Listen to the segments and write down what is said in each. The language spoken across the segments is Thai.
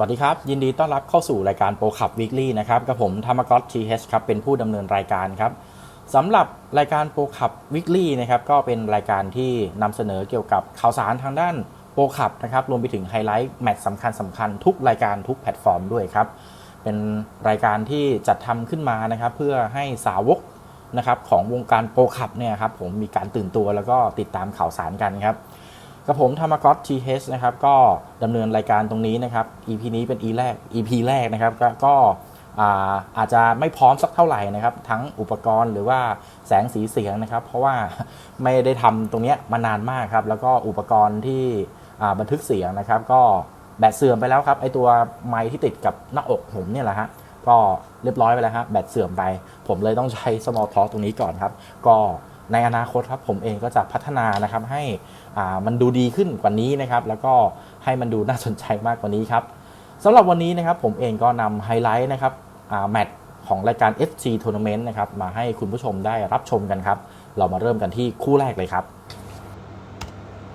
วัสดีครับ ยินดีต้อนรับเข้าสู่รายการโปรขับวีคลี่นะครับกับผมธรรมกอตทีเครับเป็นผู้ดำเนินรายการครับสำหรับรายการโปรขับวีคลี่นะครับก็เป็นรายการที่นำเสนอเกี่ยวกับข่าวสารทางด้านโปรขับนะครับรวมไปถึงไฮไลท์แมตช์สำคัญสำคัญทุกรายการทุกแพลตฟอร์มด้วยครับ เป็นรายการที่จัดทำขึ้นมานะครับเพื่อให้สาวกนะครับของวงการโปรขับเนี่ยครับผมมีการตื่นตัวแล้วก็ติดตามข่าวสารกันครับ กับผมธรรมกอตทีเนะครับก็ดำเนินรายการตรงนี้นะครับ EP นี้เป็น E แรก EP แรกนะครับก็ก็อาอาจจะไม่พร้อมสักเท่าไหร่นะครับ ทั้งอุปกรณ์หรือว่าแสงสีเสียงนะครับ เพราะว่าไม่ได้ทำตรงเนี้ยมานานมากครับ แล้วก็อุปกรณ์ที่บันทึกเสียงนะครับ ก็แบตเสื่อมไปแล้วครับไอตัวไมค์ที่ติดกับหน้าอกผมเนี่ยแหละฮะก็เรียบร้อยไปแล้วครับแบตเสื่อมไป ผมเลยต้องใช้ small talk ตรงนี้ก่อนครับ ก็ในอนาคตครับผมเองก็จะพัฒนานะครับให้ มันดูดีขึ้นกว่านี้นะครับแล้วก็ให้มันดูน่าสนใจมากกว่านี้ครับสำหรับวันนี้นะครับผมเองก็นำไฮไลท์นะครับแมตช์ของรายการ FC Tournament นะครับมาให้คุณผู้ชมได้รับชมกันครับ เรามาเริ่มกันที่คู่แรกเลยครับ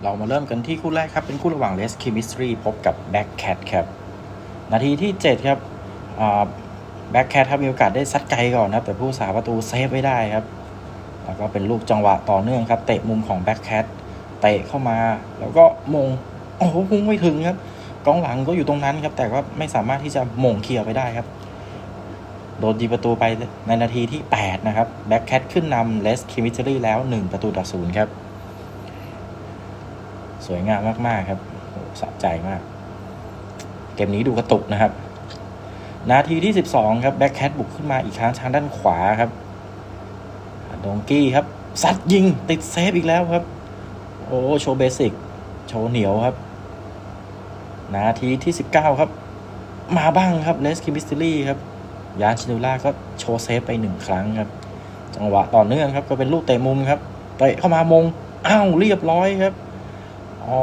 เรามาเริ่มกันที่คู่แรกครับ เป็นคู่ระหว่าง Les Chemistry พบกับ Back Cat ครับนาทีที่ 7 ครับแบ็กแคทครับมีโอกาสได้ซัดไกลก่อนนะครับ แต่ผู้สาประตูเซฟไว้ได้ครับ แล้วก็เป็นลูกจังหวะต่อเนื่องครับ เตะมุมของแบ็กแคท เตะเข้ามา แล้วก็มงโอ้โหพุ่งไม่ถึงครับกองหลังก็อยู่ตรงนั้นครับ แต่ก็ไม่สามารถที่จะมงเคลียร์ไปได้ครับ โดนยิงประตูไปในนาทีที่ 8 นะครับ แบ็กแคทขึ้นนำเลสคิมิเทอรี่แล้ว 1 ประตูต่อศูนย์ครับ สวยงามมาก ๆ ครับสะใจมาก เกมนี้ดูกระตุกนะครับ นาทีที่ 12 ครับแบ็กแคทบุกขึ้นมาอีกครั้งทางด้านขวาครับดงกี้ครับซัดยิงติดเซฟอีกแล้วครับ โอ้โชว์เบสิกโชว์เหนียวครับ นาทีที่ 19 ครับ มาบ้างครับเลสคิมิสติลี่ครับ ยานชินูล่าก็โชว์เซฟไปหนึ่งครั้งครับ จังหวะต่อเนื่องครับ ก็เป็นลูกเตะมุมครับเตะเข้ามามงอ้าวเรียบร้อยครับเอา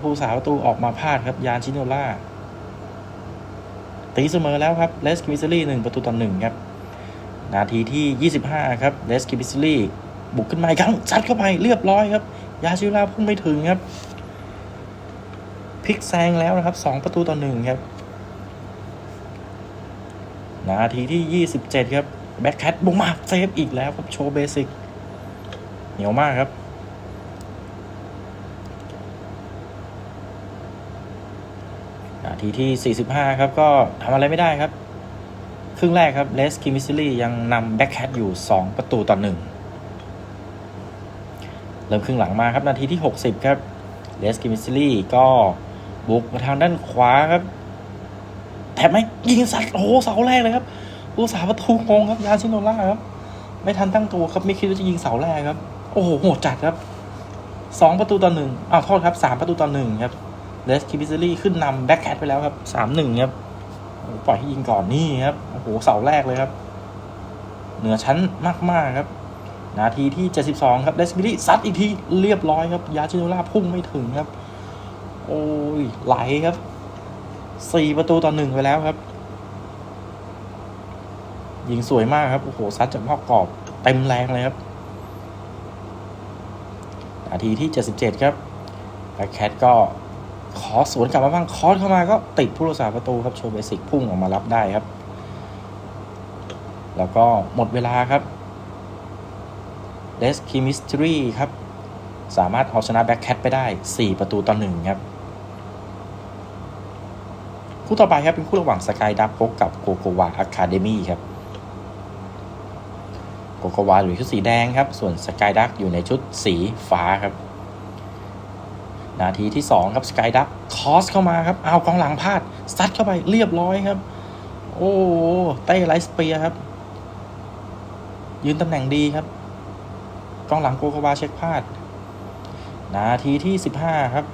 ผู้สาประตูออกมาพลาดครับ ยานชินูล่าตีเสมอแล้วครับเลสคิมิสติลี่หนึ่งประตูต่อหนึ่งครับ นาทีที่ 25 ครับเลสคิมิสติลี่บุกขึ้นมาอีกครั้งซัดเข้าไปเรียบร้อยครับ ยาชิล่าพุ่งไม่ถึงครับพลิกแซงแล้วนะครับ2ประตูต่อหนึ่งครับ นาทีที่27ครับ แบ็คแคทบุกมาเซฟอีกแล้วครับ โชว์เบสิก เหนียวมากครับนาทีที่ 45 ครับก็ทำอะไรไม่ได้ครับ ครึ่งแรกครับเลสคิมิซิลี่ยังนำแบ็คแคทอยู่ 2 ประตูต่อหนึ่ง เริ่มครึ่งหลังมาครับ นาทีที่ 60 ครับเลสกิมิซิลี่ก็บุกมาทางด้านขวาครับแถบไม่ยิงสัตว์โอ้โหเสาแรกเลยครับผู้สาประตูงงครับยาชิโนล่าครับ ไม่ทันตั้งตัวครับไม่คิดว่าจะยิงเสาแรกครับ โอ้โหโหดจัดครับสองประตูต่อหนึ่งอ้าวโทษครับสามประตูต่อหนึ่งครับเลสคิมิซิลี่ขึ้นนำแบ็คแคทไปแล้วครับสามหนึ่งครับปล่อยให้ยิงก่อนนี่ครับโอ้โหเสาแรกเลยครับ เหนือชั้นมากๆครับ นาทีที่ 72 ครับเดสบิลี่ซัดอีกทีเรียบร้อยครับ ยาชิโนล่าพุ่งไม่ถึงครับ โอ้ย ไหลครับ 4 ประตูต่อหนึ่งไปแล้วครับ ยิงสวยมากครับ โอ้โห ซัดจากนอกกรอบเต็มแรงเลยครับ นาทีที่ 77 ครับแบ็คแคทก็ขอสวนกลับมาบ้างคอสเข้ามาก็ติดผู้รักษาประตูครับโชว์เบสิกพุ่งออกมารับได้ครับ แล้วก็หมดเวลาครับ เลสคิมิสทรีครับ สามารถเอาชนะแบ็คแคทไปได้ 4 ประตูต่อหนึ่งครับ คู่ต่อไปครับ เป็นคู่ระหว่างสกายดับพบกับโกโกวาอะคาเดมี่ครับโกโกวาอยู่ชุดสีแดงครับ ส่วนสกายดักอยู่ในชุดสีฟ้าครับ นาทีที่ 2 ครับสกายดักคอสเข้ามาครับ เอากองหลังพลาดซัดเข้าไปเรียบร้อยครับ โอ้เต้ไลส์เปียครับ ยืนตำแหน่งดีครับ กองหลังโกโกวาเช็คพลาด นาทีที่ 15 ครับ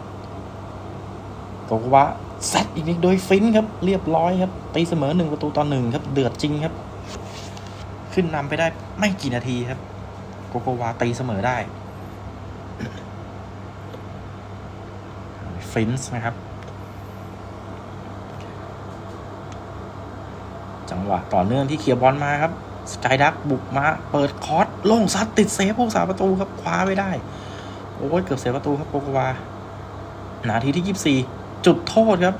โกโกวาซัดอีกนิดโดยฟินครับ เรียบร้อยครับตีเสมอหนึ่งประตูต่อหนึ่งครับ เดือดจริงครับ ขึ้นนำไปได้ไม่กี่นาทีครับ โกโกวาตีเสมอได้ฟินส์นะครับ จังหวะต่อเนื่องที่เคลียร์บอลมาครับ สกายดักบุกมา เปิดคอร์สโล่งซัดติดเซฟผู้สาประตูครับ คว้าไว้ได้ โอ้ยเกือบเสียประตูครับโกโกวา นาทีที่24จุดโทษครับ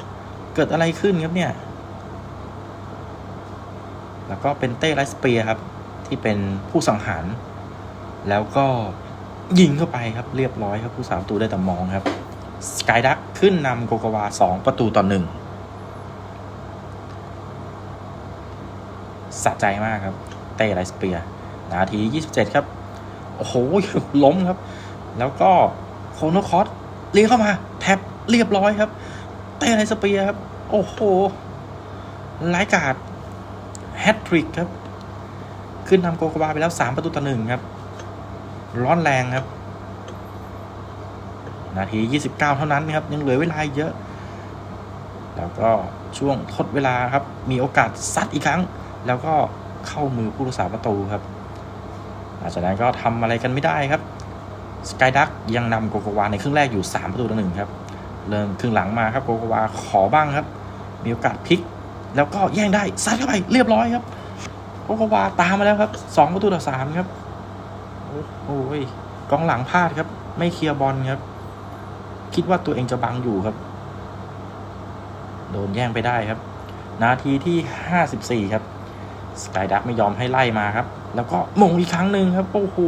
เกิดอะไรขึ้นครับเนี่ย แล้วก็เป็นเต้ไรสเปียครับ ที่เป็นผู้สังหาร แล้วก็ยิงเข้าไปครับ เรียบร้อยครับผู้สามประตูได้แต่มองครับ สกายดักขึ้นนำโกกวาสองประตูต่อหนึ่ง สะใจมากครับ เต้ไรสเปียนาที 27 ครับ โอ้โหล้มครับ แล้วก็โคโนคอสเลี้ยงเข้ามา แท็บเรียบร้อยครับ เต้ไรสเปียครับ โอ้โหร้ายกาดแฮตทริกครับ ขึ้นนำโกโกวาไปแล้ว 3 ประตูต่อหนึ่งครับ ร้อนแรงครับ นาที 29 เท่านั้นครับ ยังเหลือเวลาเยอะ แล้วก็ช่วงทดเวลาครับ มีโอกาสซัดอีกครั้ง แล้วก็เข้ามือผู้รักษาประตูครับหลังจากนั้นก็ทำอะไรกันไม่ได้ครับสกายดักยังนำโกโกวาในครึ่งแรกอยู่ 3 ประตูต่อหนึ่งครับ เริ่มครึ่งหลังมาครับโกโกวาขอบ้างครับ มีโอกาสพลิก แล้วก็แย่งได้ซัดเข้าไปเรียบร้อยครับโกโกวาตามมาแล้วครับ 2 ประตูต่อ3ครับโอ้ยกองหลังพลาดครับ ไม่เคลียร์บอลครับ คิดว่าตัวเองจะบังอยู่ครับ โดนแย่งไปได้ครับ นาทีที่ 54 ครับ สกายดักไม่ยอมให้ไล่มาครับ แล้วก็มงอีกครั้งหนึ่งครับโอ้โห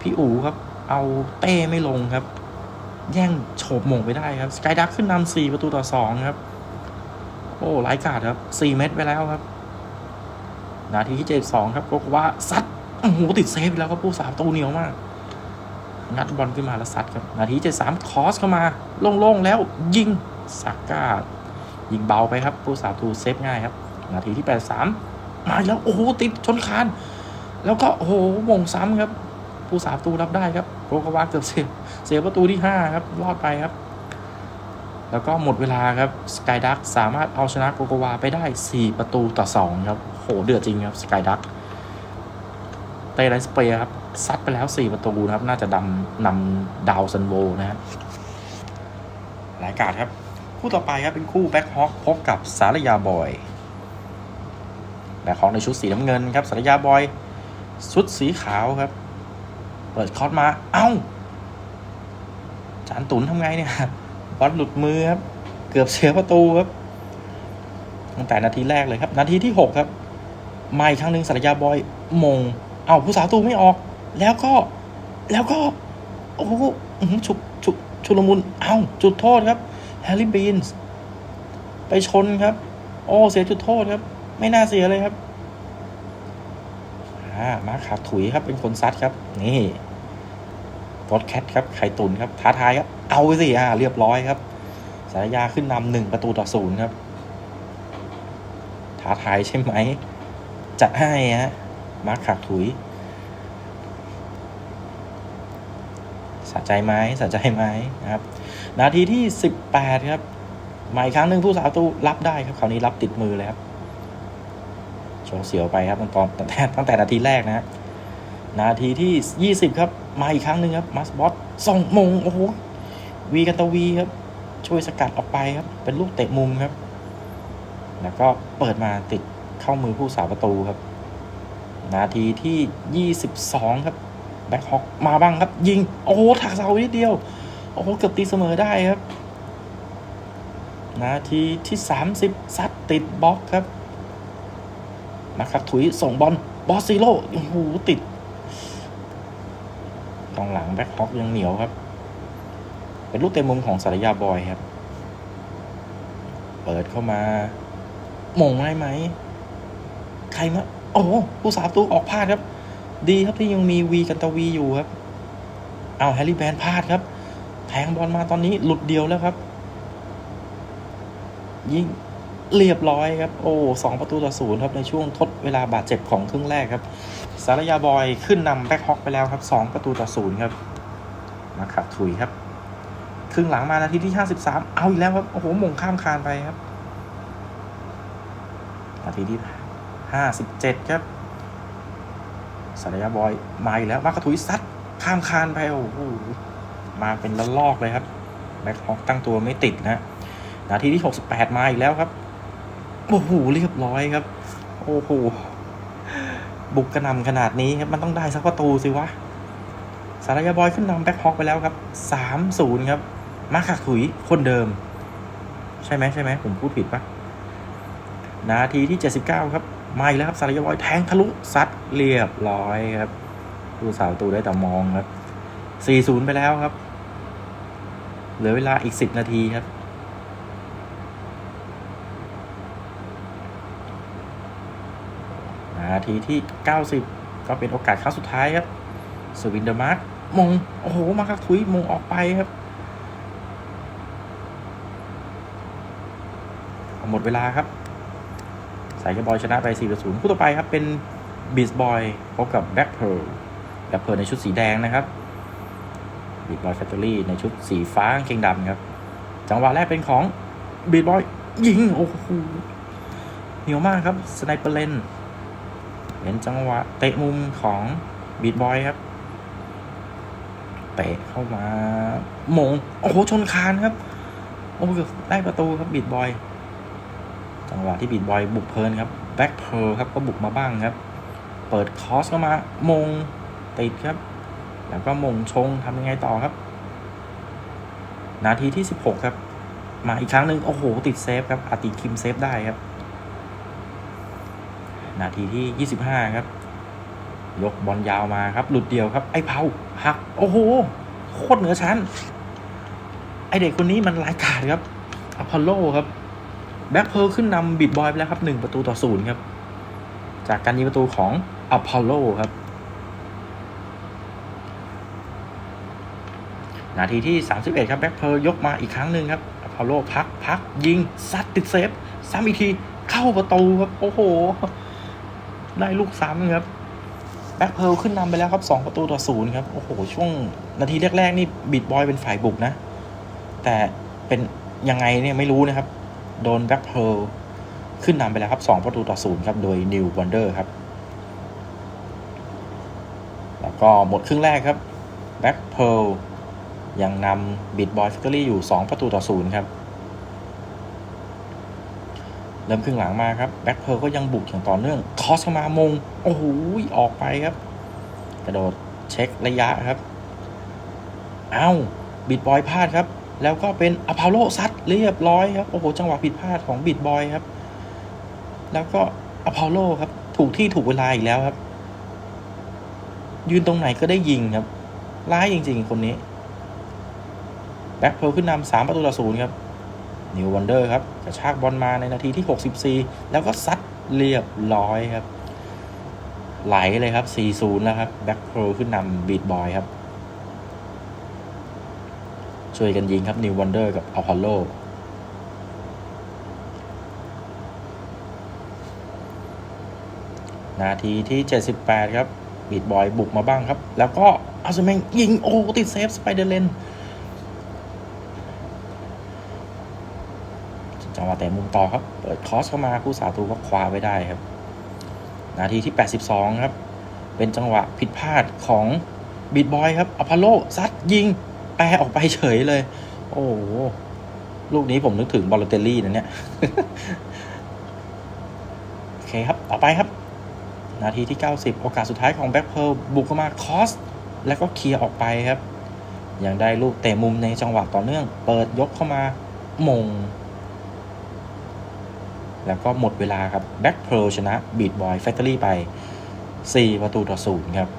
พี่อู๋ครับ เอาเต้ไม่ลงครับ แย่งโฉบมงไปได้ครับสกายดักขึ้นนำ4ประตูต่อ2ครับ โอ้ไร้กาดครับ4เม็ดไปแล้วครับ นาทีที่72ครับก็ว่าซัดโอ้โหติดเซฟแล้วครับผู้สามตูเหนียวมากงัดบอลขึ้นมาแล้วซัดครับ นาที73คอสเข้ามาโล่งๆแล้วยิงสักกายิงเบาไปครับผู้สาตูเซฟง่ายครับ นาทีที่83มาอีกแล้วโอ้โหติดชนคาน แล้วก็โอ้โหมงซ้ำครับ ผู้สาประตูรับได้ครับโกกวาเกือบเสียเสียประตูที่5ครับรอดไปครับ แล้วก็หมดเวลาครับสกายดักสามารถเอาชนะโกโกวาไปได้ 4 ประตูต่อ 2 ครับโหเดือดจริงครับสกายดักเตไรสเปียร์ครับซัดไปแล้ว 4 ประตูนะครับ น่าจะดำนำดาวซันโวนะครับหลายการครับ คู่ต่อไปครับเป็นคู่แบ็คฮอคพบกับสารยาบอย แบ็คฮอคในชุดสีน้ำเงินครับสารยาบอยชุดสีขาวครับ เปิดคอร์สมาเอ้าจานตุนทำไงเนี่ยบอลหลุดมือครับ เกือบเสียประตูครับตั้งแต่นาทีแรกเลยครับ นาทีที่6ครับมาอีกครั้งหนึ่งสารยาบอยมง เอ้าผู้สาวตูไม่ออก แล้วก็แล้วก็ โอ้โหฉุกฉุกชุลมุนเอ้าจุดโทษครับแฮร์รี่บีนส์ไปชนครับ โอ้เสียจุดโทษครับ ไม่น่าเสียเลยครับอ่ามาร์คขาดถุยครับเป็นคนซัดครับ นี่กดแคทครับไข่ตุนครับท้าทายครับ เอาไปสิอ่าเรียบร้อยครับ สารยาขึ้นนำหนึ่งประตูต่อศูนย์ครับ ท้าทายใช่ไหม จัดให้ฮะมาร์คขาดถุยสะใจไหมสะใจไหมนะครับ นาทีที่18ครับมาอีกครั้งหนึ่งผู้สาวตู้รับได้ครับคราวนี้รับติดมือเลยครับ เสียวไปครับตอนตอนตั้งแต่ตั้งแต่นาทีแรกนะฮะนาทีที่ 20 ครับ มาอีกครั้งหนึ่งครับมัสบอสส่งมงโอ้โหวีกันตะวีครับ ช่วยสกัดออกไปครับ เป็นลูกเตะมุมครับ แล้วก็เปิดมาติดเข้ามือผู้สาประตูครับ นาทีที่ 22 ครับแบ็คฮอกมาบ้างครับ ยิง โอ้โหถักเสานิดเดียว โอ้โหเกือบตีเสมอได้ครับ นาทีที่ 30 ซัดติดบล็อกครับ มาขักถุยส่งบอลบอสซิโลโอ้โหติดกองหลังแบ็คฮอกยังเหนียวครับ เป็นลูกเต็มมุมของสารยาบอยครับ เปิดเข้ามามงได้ไหม ใครมา โอ้ผู้สาประตูออกพลาดครับ ดีครับที่ยังมีวีกันตะวีอยู่ครับ เอาแฮร์รี่แบนพลาดครับ แทงบอลมาตอนนี้หลุดเดียวแล้วครับ ยิง เรียบร้อยครับ โอ้สองประตูต่อศูนย์ครับ ในช่วงทดเวลาบาดเจ็บของครึ่งแรกครับ สารยาบอยขึ้นนำแบ็คฮอกไปแล้วครับสองประตูต่อศูนย์ครับ มาขับถุยครับ ครึ่งหลังมานาทีที่ห้าสิบสามเอาอีกแล้วครับ โอ้โหมงข้ามคานไปครับ นาทีที่ห้าสิบเจ็ดครับ สารยาบอยมาอีกแล้วมากระถุยซัดข้ามคานไป โอ้โห มาเป็นละลอกเลยครับ แบ็คฮอกตั้งตัวไม่ติดนะ นาทีที่68มาอีกแล้วครับ โอ้โหเรียบร้อยครับ โอ้โหบุกกระนำขนาดนี้ครับมันต้องได้สักประตูสิวะสารยาบอยขึ้นนำแบ็คฮอกไปแล้วครับ3-0ครับ มาขักถุยคนเดิม ใช่ไหมใช่ไหมผมพูดผิดปะนาทีที่ 79 ครับมาอีกแล้วครับสารยาบอยแทงทะลุซัดเรียบร้อยครับผู้สาวตูได้แต่มองครับ 4-0 ไปแล้วครับ เหลือเวลาอีก 10 นาทีครับ นาทีที่ 90 ก็เป็นโอกาสครั้งสุดท้ายครับ สวินเดอร์มาร์กมง โอ้โห มาคักทุยมงออกไปครับ หมดเวลาครับ สายกบอยชนะไป4ต่อ0คู่ต่อไปครับ เป็นบีสบอยพบกับแบ็คเพร์ลแบ็คเพร์ลในชุดสีแดงนะครับบีสบอยแฟคทอรี่ในชุดสีฟ้ากางเกงดำครับ จังหวะแรกเป็นของบีสบอยยิง โอ้โหเหนียวมากครับ สไนเปอร์เลน เป็นจังหวะเตะมุมของบีดบอยครับ เตะเข้ามามงโอ้โหชนคานครับโอ้โหได้ประตูครับบีดบอยจังหวะที่บีดบอยบุกเพลินครับแบ็คเพลครับก็บุกมาบ้างครับ เปิดคอสเข้ามามงติดครับ แล้วก็มงชงทำยังไงต่อครับ นาทีที่ 16 ครับ มาอีกครั้งหนึ่งโอ้โห ติดเซฟครับอาติคิมเซฟได้ครับ นาทีที่ 25 ครับ ยกบอลยาวมาครับ หลุดเดียวครับ ไอ้เผาหัก โอ้โห โคตรเหนือชั้น ไอเด็กคนนี้มันร้ายกาจครับอพอลโลครับ แบ็คเพ r ร์ขึ้นนำบิดบอยไปแล้วครับ1ประตูต่อศูนย์ครับ จากการยิงประตูของอพอลโลครับ นาทีที่ 31 ครับ แบ็คเพ r ร์ยกมาอีกครั้งหนึ่งครับอพอลโลพักพักยิงซัดติดเซฟ ซ้ำอีกทีเข้าประตูครับ โอ้โห ได้ลูกซ้ำครับแบ็คเพ r ร์ขึ้นนำไปแล้วครับ 2 ประตูต่อศูนย์ครับ โอ้โห ช่วงนาทีแรกๆนี่บิดบอยเป็นฝ่ายบุกนะ แต่เป็นยังไงเนี่ยไม่รู้นะครับ โดนแบ็คเพ r ร์ขึ้นนำไปแล้วครับ 2 ประตูต่อศูนย์ครับ โดยนิววันเดอร์ครับ แล้วก็หมดครึ่งแรกครับแบ็คเพ r ร์ยังนำบิดบอยฟิกเกอรี่อยู่ 2 ประตูต่อศูนย์ครับ เริ่มครึ่งหลังมาครับแบ็คเพ r ร์ก็ยังบุกอย่างต่อเนื่องคอสมามงโอ้โหออกไปครับ กระโดดเช็คระยะครับ เอ้าบิดบอยพลาดครับ แล้วก็เป็นอพาโลซัดเรียบร้อยครับโอ้โหจังหวะผิดพลาดของบิดบอยครับ แล้วก็อพาโลครับ ถูกที่ถูกเวลาอีกแล้วครับ ยืนตรงไหนก็ได้ยิงครับร้ายจริง ๆ คนนี้แบ็คเพ r ร์ขึ้นนำสามประตูต่อศูนย์ครับ นิววันเดอร์ครับกระชากบอลมาในนาทีที่ 64 แล้วก็ซัดเรียบร้อยครับ ไหลเลยครับ 4-0 แล้วครับ แบ็คเพ r ร์ขึ้นนำบีดบอยครับ ช่วยกันยิงครับนิววันเดอร์กับอพอลโลนาทีที่ 78 ครับบีดบอยบุกมาบ้างครับ แล้วก็อาซเมงยิงโอ้ติดเซฟสไปเดอร์เลน จังหวะเตะมุมต่อครับ เปิดคอสเข้ามาผู้สาตูก็คว้าไว้ได้ครับ นาทีที่ 82 ครับ เป็นจังหวะผิดพลาดของบีดบอยครับอพอลโลซัดยิง แปรออกไปเฉยเลย โอ้โห ลูกนี้ผมนึกถึงบอลเตลลี่นะเนี่ย โอเคครับ ต่อไปครับ นาทีที่ 90 โอกาสสุดท้ายของแบ็คเพ r ร์บุกเข้ามาคอส แล้วก็เคลียร์ออกไปครับยังได้ลูกเตะมุมในจังหวะต่อเนื่อง เปิดยกเข้ามามง แล้วก็หมดเวลาครับแบ็กเพลชนะบีดบอยแฟคทอรี่ไป 4 ประตูต่อศูนย์ครับ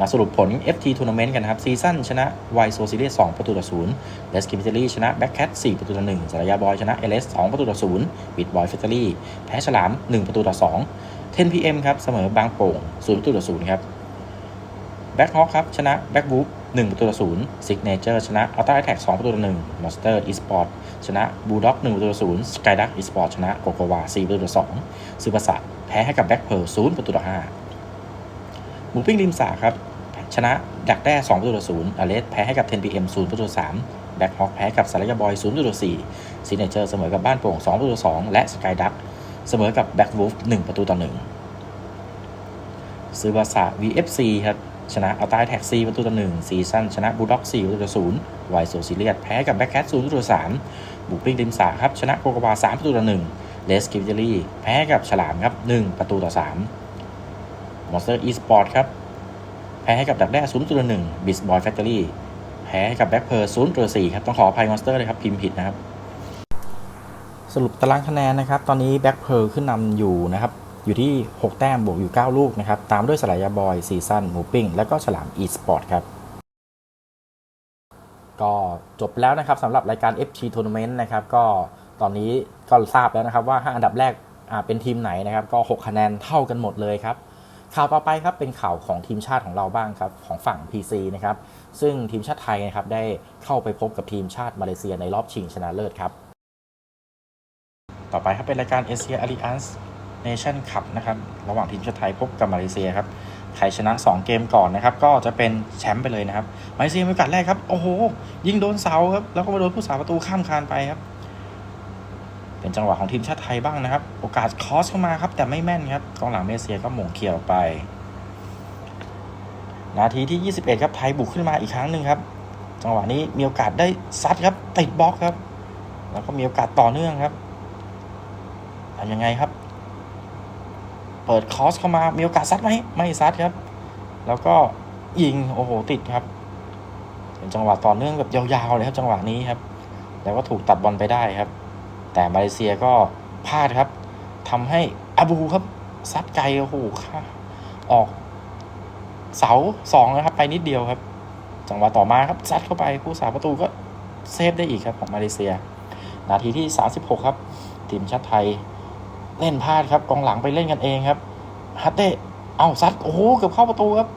มาสรุปผล FT ทัวนาเมนต์กันนะครับ ซีซั่นชนะไวโซซิเลียสองประตูต่อศูนย์เลสกิมิเตอรี่ชนะแบ็กแคทสี่ประตูต่อหนึ่งสารยาบอยชนะเอเลสสองประตูต่อศูนย์บิดบอยเฟเตอรี่แพ้ฉลามหนึ่งประตูต่อสองเทนพีเอ็มครับ เสมอบางโป่งศูนย์ประตูต่อศูนย์ครับแบ็กฮอคครับ ชนะแบ็กวูฟหนึ่งประตูต่อศูนย์ซิกเนเจอร์ชนะอัลต้าไอแท็กสองประตูต่อหนึ่งมอนสเตอร์อีสปอร์ต ชนะ Bulldog 1ประตูต่อ0 Skyduck Esport ชนะ g o k o w a 4ประตูต่อ2ซูเปอร์สะแพ้ให้กับ Black Pearl 0ประตูต่อ5หมูปิ้งริมสาครับชนะดักแด้2ประตูต่อ0อเลสแพ้ให้กับ 10pm 0ประตูต่อ3แบ็คฮอกแพ้กับสารยาบอย0ประตูต่อ4ซีเนเจอร์เสมอกับบ้านโป่ง2ประตูต่อ2และสกายดักเสมอกับแบ็ควูฟ1ประตูต่อ1ซือบาสะ VFC ครับชนะเอาใต้แท็กซี่ประตูต่อ1ซีซั่นชนะบูลด็อก4ประตูต่อ0ไวโซซิเลียตแพ้กับแบ็คแคท0ประตูต่อ3 บุกปิ้งริมสาครับชนะโกกวา3ประตูต่อ1เลสกิวิเจอรี่แพ้กับฉลามครับ1ประตูต่อ3มอนสเตอร์อีสปอร์ตครับแพ้ให้กับดักแด้ศูนย์ตัวหนึ่งบิสบอยแฟคทอรี่แพ้ให้กับแบ็คเพอร์ศูนย์ตัวสี่ครับ ต้องขออภัยมอนสเตอร์เลยครับ พิมพ์ผิดนะครับ สรุปตารางคะแนนนะครับ ตอนนี้แบ็คเพ a ร์ขึ้นนำอยู่นะครับ อยู่ที่ 6 แต้มบวกอยู่ 9 ลูกนะครับ ตามด้วยสลายาบอยซีซันหมูปิ้ง และก็ฉลามอีสปอร์ตครับ ก็จบแล้วนะครับสำหรับรายการ FT Tournament นะครับก็ตอนนี้ก็ทราบแล้วนะครับว่า 5 อันดับแรกเป็นทีมไหนนะครับก็ 6 คะแนนเท่ากันหมดเลยครับข่าวต่อไปครับเป็นข่าวของทีมชาติของเราบ้างครับของฝั่ง PC นะครับซึ่งทีมชาติไทยนะครับได้เข้าไปพบกับทีมชาติมาเลเซียในรอบชิงชนะเลิศครับ ต่อไปครับเป็นรายการ Asia Alliance Nation Cup นะครับระหว่างทีมชาติไทยพบกับมาเลเซียครับ ใครชนะ 2 เกมก่อนนะครับ ก็จะเป็นแชมป์ไปเลยนะครับมาเลเซียมีโอกาสแรกครับ โอ้โห ยิงโดนเสาครับ แล้วก็มาโดนผู้สาประตูข้ามคานไปครับ เป็นจังหวะของทีมชาติไทยบ้างนะครับ โอกาสคอสเข้ามาครับ แต่ไม่แม่นครับกองหลังเลเซียก็หม่งเคลียร์ออกไป นาทีที่ 21 ครับ ไทยบุกขึ้นมาอีกครั้งหนึ่งครับ จังหวะนี้มีโอกาสได้ซัดครับติดบล็อกครับ แล้วก็มีโอกาสต่อเนื่องครับทำยังไงครับ เปิดคอสเข้ามา มีโอกาสซัดไหมไม่ซัดครับ แล้วก็ยิงโอ้โหติดครับเป็นจังหวะต่อเนื่องแบบยาวๆเลยครับจังหวะนี้ครับ แล้วก็ถูกตัดบอลไปได้ครับ แต่มาเลเซียก็พลาดครับทำให้อาบูครับซัดไกลโอ้โหค่ะออกเสาสองนะครับ ไปนิดเดียวครับ จังหวะต่อมาครับซัดเข้าไปผู้สาประตูก็เซฟได้อีกครับของมาเลเซีย นาทีที่ 36 ครับ ทีมชาติไทย เล่นพลาดครับกองหลังไปเล่นกันเองครับฮัตเต้เอาซัดโอ้โหเกือบเข้าประตูครับ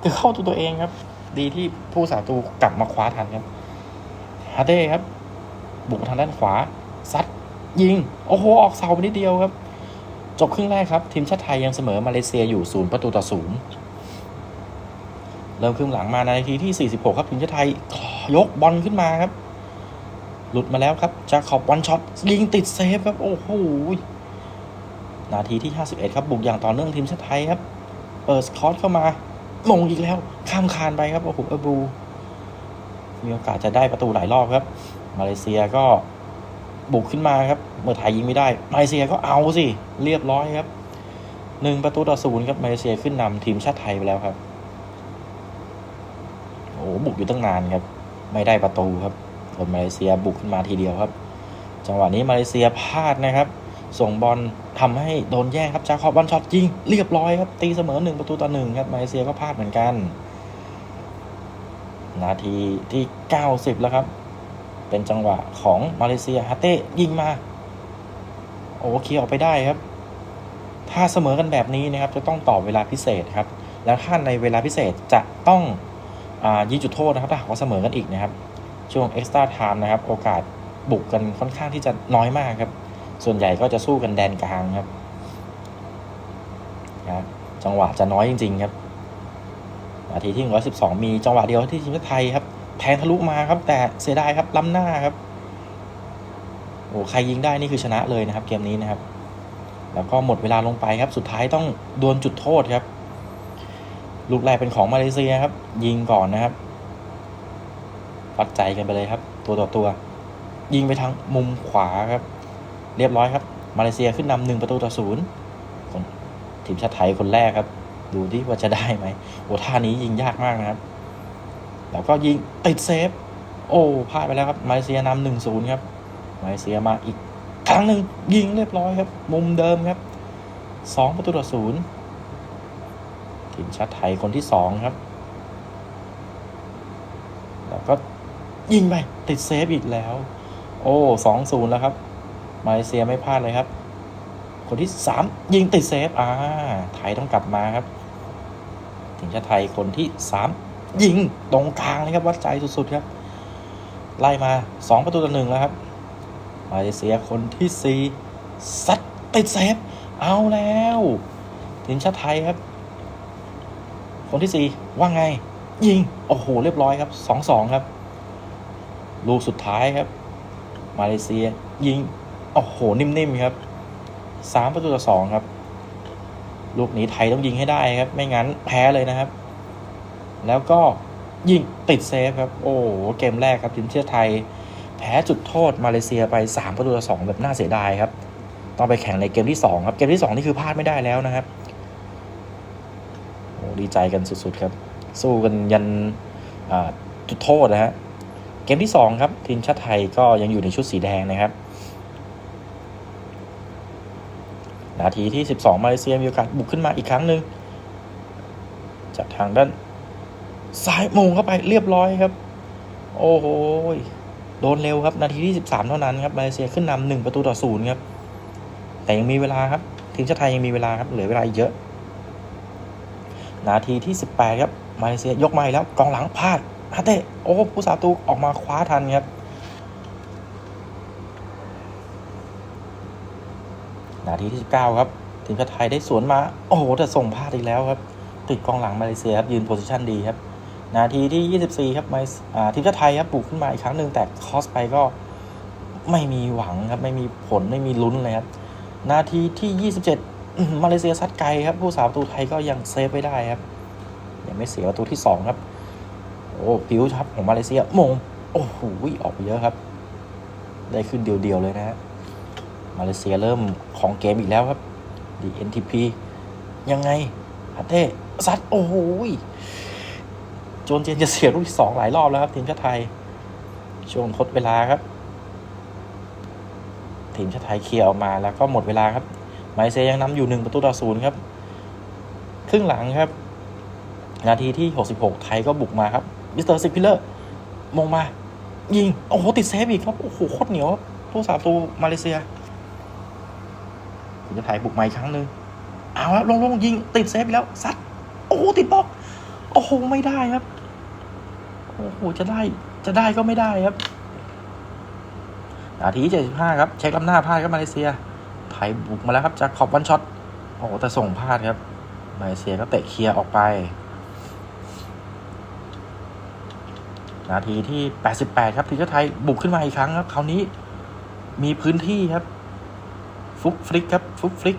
เกือบเข้าประตูตัวเองครับ ดีที่ผู้สาตูกลับมาคว้าทันครับฮัตเต้ครับ บุกทางด้านขวาซัดยิง โอ้โห ออกเสาไปนิดเดียวครับ จบครึ่งแรกครับ ทีมชาติไทยยังเสมอมาเลเซียอยู่ศูนย์ประตูต่อศูนย์เริ่มครึ่งหลังมานาทีที่ 46 ครับทีมชาติไทยยกบอลขึ้นมาครับ หลุดมาแล้วครับจาขอบบอลช็อตยิงติดเซฟครับ โอ้โห นาทีที่ 51 ครับบุกอย่างต่อเนื่องทีมชาติไทยครับ เปิดคอร์สเข้ามามงอีกแล้ว ข้ามคานไปครับโอ้โหเอบู มีโอกาสจะได้ประตูหลายรอบครับ มาเลเซียก็บุกขึ้นมาครับ เมื่อไทยยิงไม่ได้ มาเลเซียก็เอาสิเรียบร้อยครับหนึ่งประตูต่อศูนย์ครับมาเลเซียขึ้นนำทีมชาติไทยไปแล้วครับโอ้โหบุกอยู่ตั้งนานครับ ไม่ได้ประตูครับคนมาเลเซียบุกขึ้นมาทีเดียวครับ จังหวะนี้มาเลเซียพลาดนะครับ ส่งบอลทำให้โดนแย่งครับจาคอบบอลช็อตยิงเรียบร้อยครับ ตีเสมอหนึ่งประตูต่อหนึ่งครับมาเลเซียก็พลาดเหมือนกัน นาทีที่ 90 แล้วครับ เป็นจังหวะของมาเลเซียฮาเต้ยิงมา โอเคออกไปได้ครับ ถ้าเสมอกันแบบนี้นะครับ จะต้องต่อเวลาพิเศษครับ แล้วถ้าในเวลาพิเศษจะต้องอยิงจุดโทษนะครับถ้าหากว่าเสมอกันอีกนะครับ ช่วง extra time นะครับ โอกาสบุกกันค่อนข้างที่จะน้อยมากครับ ส่วนใหญ่ก็จะสู้กันแดนกลางครับนะจังหวะจะน้อยจริง ๆ ครับนาทีที่112 มีจังหวะเดียวที่ทีมชาติไทยครับแทงทะลุมาครับ แต่เสียดายครับล้ำหน้าครับโอ้ใครยิงได้นี่คือชนะเลยนะครับ เกมนี้นะครับ แล้วก็หมดเวลาลงไปครับ สุดท้ายต้องดวลจุดโทษครับ ลูกแรกเป็นของมาเลเซียครับ ยิงก่อนนะครับวัดใจกันไปเลยครับ ตัวต่อตัว ยิงไปทางมุมขวาครับ เรียบร้อยครับมาเลเซียขึ้นนำหนึ่งประตูต่อศูนย์คนทีมชาติไทยคนแรกครับ ดูที่ว่าจะได้ไหมโอ้ท่านี้ยิงยากมากนะครับ แล้วก็ยิงติดเซฟ โอ้พลาดไปแล้วครับมาเลเซียนำหนึ่งศูนย์ครับมาเลเซียมาอีกครั้งหนึ่งยิงเรียบร้อยครับ มุมเดิมครับสองประตูต่อศูนย์ทีมชาติไทยคนที่สองครับ แล้วก็ยิงไปติดเซฟอีกแล้ว โอ้สองศูนย์แล้วครับ มาเลเซียไม่พลาดเลยครับ คนที่สามยิงติดเซฟอ่าไทยต้องกลับมาครับทีมชาติไทยคนที่สามยิงตรงกลางเลยครับวัดใจสุดๆครับ ไล่มาสองประตูต่อหนึ่งแล้วครับมาเลเซียคนที่สี่ซัดติดเซฟเอาแล้วทีมชาติไทยครับ คนที่สี่ว่าไง ยิง โอ้โห เรียบร้อยครับสองสองครับ ลูกสุดท้ายครับ มาเลเซียยิง โอ้โห นิ่มๆครับสามประตูต่อสองครับ ลูกนี้ไทยต้องยิงให้ได้ครับ ไม่งั้นแพ้เลยนะครับ แล้วก็ยิงติดเซฟครับ โอ้โห เกมแรกครับทีมเชื้อไทย แพ้จุดโทษมาเลเซียไป3ประตูต่อ2แบบน่าเสียดายครับ ต้องไปแข่งในเกมที่2ครับ เกมที่2นี่คือพลาดไม่ได้แล้วนะครับ โอ้ดีใจกันสุดๆครับ สู้กันยันจุดโทษนะฮะ เกมที่2ครับทีมชาติไทยก็ยังอยู่ในชุดสีแดงนะครับ นาทีที่ 12 มาเลเซียมีโอกาสบุกขึ้นมาอีกครั้งหนึ่งจากทางด้านซ้ายโมงเข้าไปเรียบร้อยครับ โอ้โหโดนเร็วครับ นาทีที่13 เท่านั้นครับมาเลเซียขึ้นนำหนึ่งประตูต่อศูนย์ครับ แต่ยังมีเวลาครับ ทีมชาติไทยยังมีเวลาครับเหลือเวลาอีกเยอะ นาทีที่ 18 ครับมาเลเซียยกมาอีกแล้วกองหลังพลาดฮาเตะโอ้ผู้สาตูออกมาคว้าทันครับ นาทีที่ 19 ครับ ทีมชาติไทยได้สวนมา โอ้โห แต่ส่งพลาดอีกแล้วครับ ติดกองหลังมาเลเซียครับ ยืนโพซิชันดีครับ นาทีที่ 24 ครับมาอ่าทีมชาติไทยครับปลุกขึ้นมาอีกครั้งหนึ่งแต่คอสไปก็ไม่มีหวังครับ ไม่มีผลไม่มีลุ้นเลยครับ นาทีที่ 27 มาเลเซียซัดไกลครับ ผู้สาประตูไทยก็ยังเซฟไว้ได้ครับ ยังไม่เสียประตูที่ 2 ครับ โอ้ผิวครับของมาเลเซียมง โอ้โหออกไปเยอะครับ ได้ขึ้นเดียวๆเลยนะฮะ มาเลเซียเริ่มของเกมอีกแล้วครับ DNTP ยังไงฮัตเต้ซัดโอ้โหยโจนเจนจะเสียลูกที่สองหลายรอบแล้วครับทีมชาติไทย ช่วงทดเวลาครับ ทีมชาติไทยเคลียร์ออกมาแล้วก็หมดเวลาครับมาเลเซียยังนำอยู่หนึ่งประตูต่อศูนย์ครับ ครึ่งหลังครับ นาทีที่ 66 ไทยก็บุกมาครับมิสเตอร์ซิกพิลเลอร์มองมา ยิง โอ้โห ติดเซฟอีกครับ โอ้โห โคตรเหนียวครับผู้สาประตูมาเลเซีย ทีมชาติไทยบุกมาอีกครั้งหนึ่งเอาครับลงลงยิงติดเซฟไปแล้วซัดโอ้โหติดบล็อกโอ้โหไม่ได้ครับโอ้โหจะได้จะได้ก็ไม่ได้ครับนาที75ครับ เช็คล้ำหน้าพลาดครับมาเลเซีย ไทยบุกมาแล้วครับจากขอบวันช็อตโอ้แต่ส่งพลาดครับ มาเลเซียก็เตะเคลียร์ออกไป นาทีที่ 88 ครับทีมชาติไทยบุกขึ้นมาอีกครั้งครับ คราวนี้มีพื้นที่ครับ ฟุกฟลิกครับ ฟุกฟลิก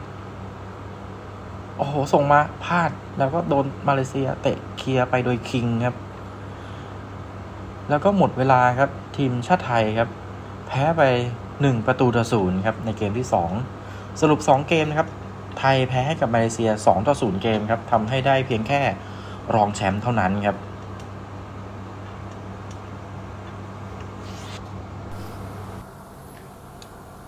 โอ้โห ส่งมาพลาด แล้วก็โดนมาเลเซียเตะเคลียร์ไปโดยคิงครับ แล้วก็หมดเวลาครับ ทีมชาติไทยครับ แพ้ไป 1 ประตูต่อศูนย์ครับ ในเกมที่ 2 สรุป 2 เกมนะครับ ไทยแพ้ให้กับมาเลเซีย2ต่อ0เกมครับทำให้ได้เพียงแค่รองแชมป์เท่านั้นครับ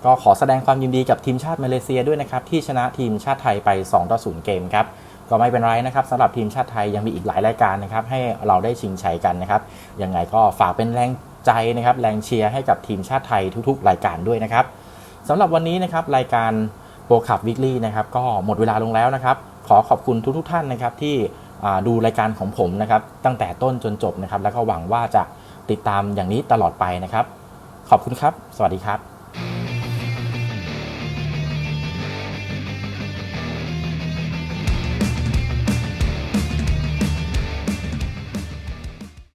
ก็ขอแสดงความยินดีกับทีมชาติมาเลเซียด้วยนะครับ ที่ชนะทีมชาติไทยไป 2 ต่อ 0 เกมครับ ก็ไม่เป็นไรนะครับสำหรับทีมชาติไทยยังมีอีกหลายรายการนะครับ ให้เราได้ชิงชัยกันนะครับ ยังไงก็ฝากเป็นแรงใจนะครับ แรงเชียร์ให้กับทีมชาติไทยทุกๆ รายการด้วยนะครับสำหรับวันนี้นะครับรายการโปรคับวิกฤตนะครับก็หมดเวลาลงแล้วนะครับ ขอขอบคุณทุกๆท่านนะครับที่ดูรายการของผมนะครับ ตั้งแต่ต้นจนจบนะครับ แล้วก็หวังว่าจะติดตามอย่างนี้ตลอดไปนะครับ ขอบคุณครับ สวัสดีครับ